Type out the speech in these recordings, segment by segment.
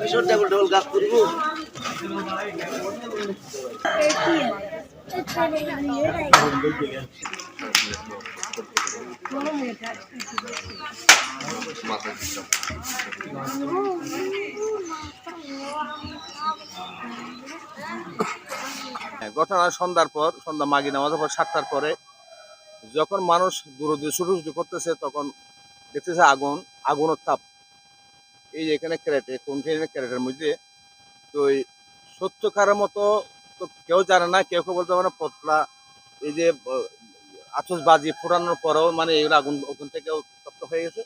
ভীষণ double double গাছ হ্যাঁ, ঘটনা সন্ধ্যার পর সন্ধ্যা মাগি নামাজের পর সাতটার পরে যখন মানুষ দূর দূর ছুটুছুটি করতেছে তখন দেখতেছে আগুন আগুনের তাপ এই যে এখানে ক্যারেটে কন্টেনার ক্যারেটের মধ্যে, তো এই সত্যকারের মতো তো কেউ জানে না, কেউ কেউ বলতে পারে পতলা, এই যে আচস বাজি ফোটানোর পরেও মানে এগুলো আগুন, ওখান থেকেও তপ্ত হয়ে গেছে।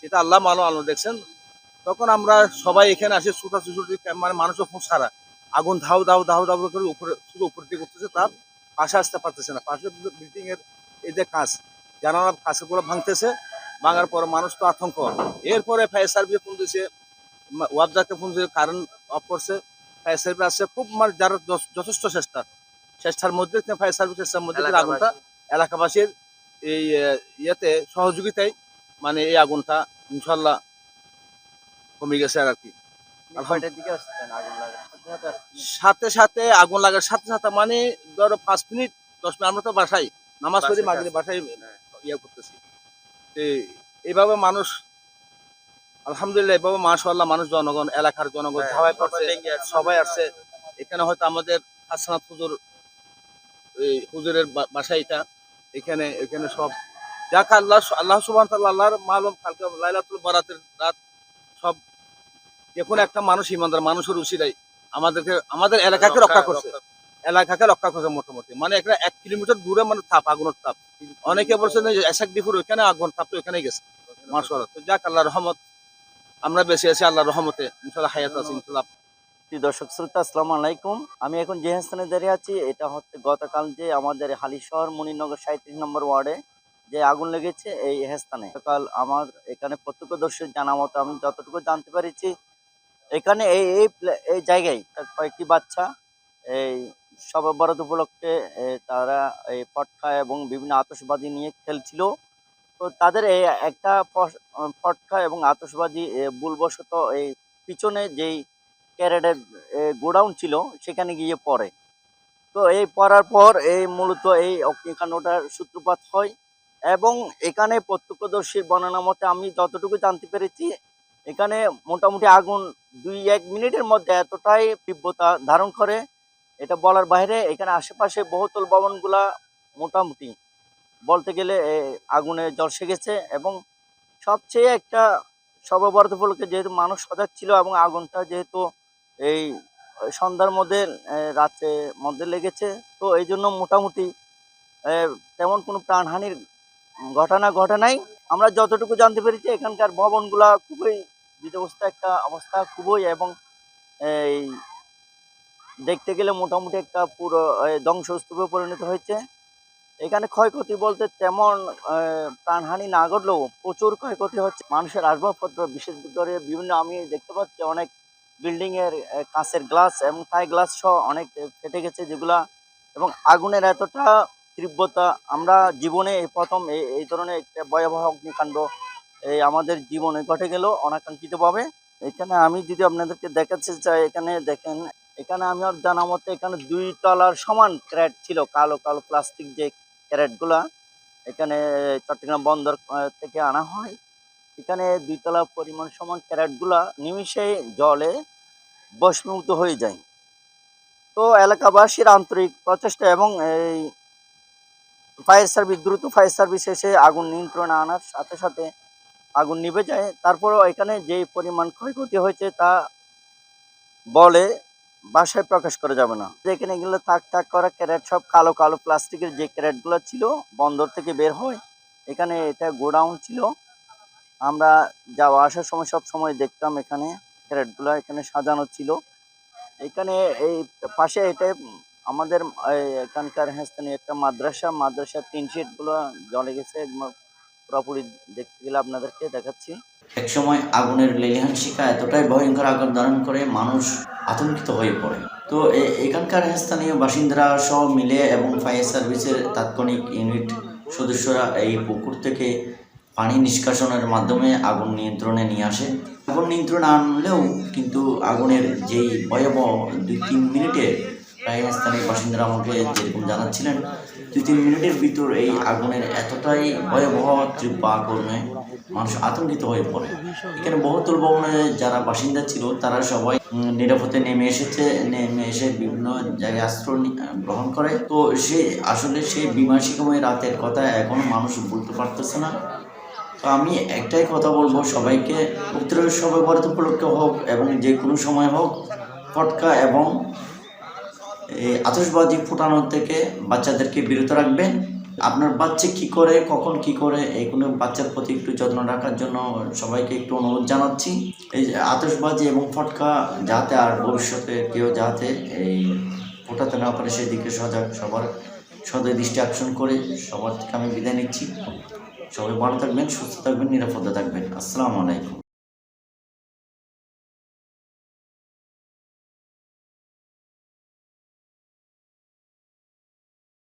সেটা আল্লাহ মানো আলো দেখছেন। তখন আমরা সবাই এখানে আসি ছুটা ছুটি মানে মানুষও সারা আগুন ধাউ ধাউ ধাউ ধাউ করে উপরে, শুধু উপর দিকে উঠতেছে, তার পাশে আসতে পারতেছে না। পাশে বিল্ডিং এর এই যে কাঁচ, জানালার কাঁচগুলো ভাঙতেছে। ভাঙার পর মানুষ তো আতঙ্ক। এরপরে ফায়ার সার্ভিসে ফোন দিয়েছে ওয়াবজাকে ফোন দিয়ে কারেন্ট অফ করছে। ফায়ার সার্ভিস আসছে খুব মানে যারা যথ- যথেষ্ট চেষ্টা। চেষ্টার মধ্যে ফায়ার সার্ভিস চেষ্টার মধ্যে আগুনটা এলাকাবাসীর এই ইয়েতে সহযোগিতায় মানে এই আগুনটা ইনশাল্লাহ কমে গেছে আর কি। সাথে সাথে আগুন লাগার সাথে সাথে মানে ধরো পাঁচ মিনিট দশ মিনিট আমরা তো বাসায় নামাজ পড়ি বাসায়। মাগরি বাসায় ইয়ে করতেছি। তো এইভাবে মানুষ আলহামদুলিল্লাহ এভাবে মাশাআল্লাহ মানুষ জনগণ এলাকার জনগণ হ্যাঁ, সবাই আছে। সবাই আসছে। এখানে হয়তো আমাদের হাসনাত হুজুর এই হুজুরের বা- বাসা এটা এখানে এখানে সব। যাক আল্লাহ আল্লাহ তাআলা আল্লাহর মালুম কালকে লাইলাতুল বারাতের রাত সব যে কোনো একটা মানুষ ইমানদার মানুষের উসিরাই আমাদেরকে আমাদের এলাকাকে রক্ষা করছে। এলাকাকে রক্ষা করছে মোটামুটি। মানে একটা এক কিলোমিটার দূরে মানে তাপ আগুনের তাপ অনেকে বলছেন এসাক ডিফুর ওইখানে আগুন তাপ তো ওইখানে গেছে। মার্শাল তো যাক আল্লাহ রহমত। আমরা বেঁচে আছি আল্লাহ রহমতে। ইনশাল্লাহ হায়াত আছি ইনশাল্লাহ দর্শক, শ্রোতা, আসসালামু আলাইকুম। আমি এখন যে স্থানে দাঁড়িয়ে আছি। এটা হচ্ছে গতকাল যে আমাদের হালিশহর মনিনগর সাঁত্রিশ নম্বর ওয়ার্ডে যে আগুন লেগেছে এই স্থানে গতকাল আমার এখানে প্রত্যক্ষদর্শী জানা মতো আমি যতটুকু জানতে পেরেছি, এখানে এই এই জায়গায় কয়েকটি বাচ্চা, এই বরাদ উপলক্ষে তারা এই পটকা এবং বিভিন্ন আতশবাজি নিয়ে খেলছিল। তো তাদের এই একটা ফটকা এবং আতশবাজি এ, ভুলবশত এই পিছনে যেই ক্যারেটের গোডাউন ছিল সেখানে গিয়ে পড়ে। তো এই পড়ার পর এই মূলত এই অগ্নিকাণ্ডটার সূত্রপাত হয় এবং এখানে প্রত্যক্ষদর্শীর বর্ণনা মতে আমি যতটুকু জানতে পেরেছি এখানে মোটামুটি আগুন দুই এক মিনিটের মধ্যে এতটাই তীব্রতা ধারণ করে এটা বলার বাইরে এখানে আশেপাশে বহুতল ভবনগুলা মোটামুটি বলতে গেলে আগুনে জলসে গেছে এবং সবচেয়ে একটা সর্বভারত উপলক্ষে যেহেতু মানুষ সজাগ ছিল এবং আগুনটা যেহেতু এই সন্ধ্যার মধ্যে রাত্রে মধ্যে লেগেছে, তো এই জন্য মোটামুটি তেমন কোনো প্রাণহানির ঘটনা ঘটে নাই। আমরা যতটুকু জানতে পেরেছি, এখানকার ভবনগুলা খুবই বিধ্বস্ত একটা অবস্থা, খুবই এবং এই দেখতে গেলে মোটামুটি একটা পুরো ধ্বংসস্তূপে পরিণত হয়েছে। এখানে ক্ষয়ক্ষতি বলতে তেমন প্রাণহানি না ঘটলেও প্রচুর ক্ষয়ক্ষতি হচ্ছে। মানুষের আসবাবপত্র, বিশেষ করে বিভিন্ন আমি দেখতে পাচ্ছি অনেক বিল্ডিংয়ের কাঁচের গ্লাস এবং থাই গ্লাস সহ অনেক ফেটে গেছে যেগুলা এবং আগুনের এতটা তীব্রতা আমরা জীবনে এই প্রথম এই ধরনের একটা ভয়াবহ অগ্নিকাণ্ড এই আমাদের জীবনে ঘটে গেল অনাকাঙ্ক্ষিতভাবে। এখানে আমি যদি আপনাদেরকে দেখাতে চাই, এখানে দেখেন এখানে আমি আর জানা মতে এখানে দুই তলার সমান ক্র্যাট ছিল, কালো কালো প্লাস্টিক যে ক্যারেটগুলা। এখানে চট্টগ্রাম বন্দর থেকে আনা হয়। এখানে দুইতলা পরিমাণ সমান ক্যারেটগুলা নিমিষে জলে বশমীভূত হয়ে যায়। তো এলাকাবাসীর আন্তরিক প্রচেষ্টা এবং এই ফায়ার সার্ভিস, দ্রুত ফায়ার সার্ভিস এসে আগুন নিয়ন্ত্রণে আনার সাথে সাথে আগুন নিভে যায়। তারপরেও এখানে যে পরিমাণ ক্ষয়ক্ষতি হয়েছে তা বলে বাসায় প্রকাশ করা যাবে না। এখানে এগুলো থাক থাক করা ক্যারেট সব কালো কালো প্লাস্টিকের যে ক্যারেটগুলো ছিল বন্দর থেকে বের হয়, এখানে এটা গোডাউন ছিল। আমরা যাওয়া আসার সময় সব সময় দেখতাম এখানে ক্যারেটগুলো এখানে সাজানো ছিল। এখানে এই পাশে এটা আমাদের এখানকার স্থানীয় একটা মাদ্রাসা, মাদ্রাসার টিনগুলো জ্বলে গেছে। পুরোপুরি দেখতে গেলে আপনাদেরকে দেখাচ্ছি। একসময় আগুনের লেলিহান শিখা এতটাই ভয়ঙ্কর আকার ধারণ করে মানুষ আতঙ্কিত হয়ে পড়ে। তো এখানকার স্থানীয় বাসিন্দারা সহ মিলে এবং ফায়ার সার্ভিসের তাৎক্ষণিক ইউনিট সদস্যরা এই পুকুর থেকে পানি নিষ্কাশনের মাধ্যমে আগুন নিয়ন্ত্রণে নিয়ে আসে। আগুন নিয়ন্ত্রণ আনলেও কিন্তু আগুনের যেই ভয়াবহ দুই তিন মিনিটে প্রায় স্থানীয় বাসিন্দারা আমাকে যেরকম জানাচ্ছিলেন, দুই তিন মিনিটের ভিতর এই আগুনের এতটাই ভয়াবহ তীব্র আগুনে মানুষ আতঙ্কিত হয়ে পড়ে। এখানে বহুতল ভবনে যারা বাসিন্দা ছিল, তারা সবাই নিরাপদে নেমে এসেছে, নেমে এসে বিভিন্ন জায়গায় আশ্রয় গ্রহণ করে। তো সে, আসলে সেই বিমাসিকময় রাতের কথা এখনও মানুষ বলতে পারতেছে না। তো আমি একটাই কথা বলব, সবাইকে উত্তরের সবাই বরাত উপলক্ষে হোক এবং যে কোনো সময় হোক, ফটকা এবং, এই আতশবাজি ফুটানোর থেকে বাচ্চাদেরকে বিরত রাখবেন। আপনার বাচ্চা কি করে, কখন কি করে এগুলো বাচ্চার প্রতি একটু যত্ন রাখার জন্য সবাইকে একটু অনুরোধ জানাচ্ছি। এই যে আতশবাজি এবং ফটকা যাতে আর ভবিষ্যতে কেউ যাতে এই ফোটাতে না পারে, সেদিকে সজাগ, সবার সদয় দৃষ্টি আকর্ষণ করে সবার থেকে আমি বিদায় নিচ্ছি। সবাই ভালো থাকবেন, সুস্থ থাকবেন, নিরাপদে থাকবেন। আসসালামু আলাইকুম।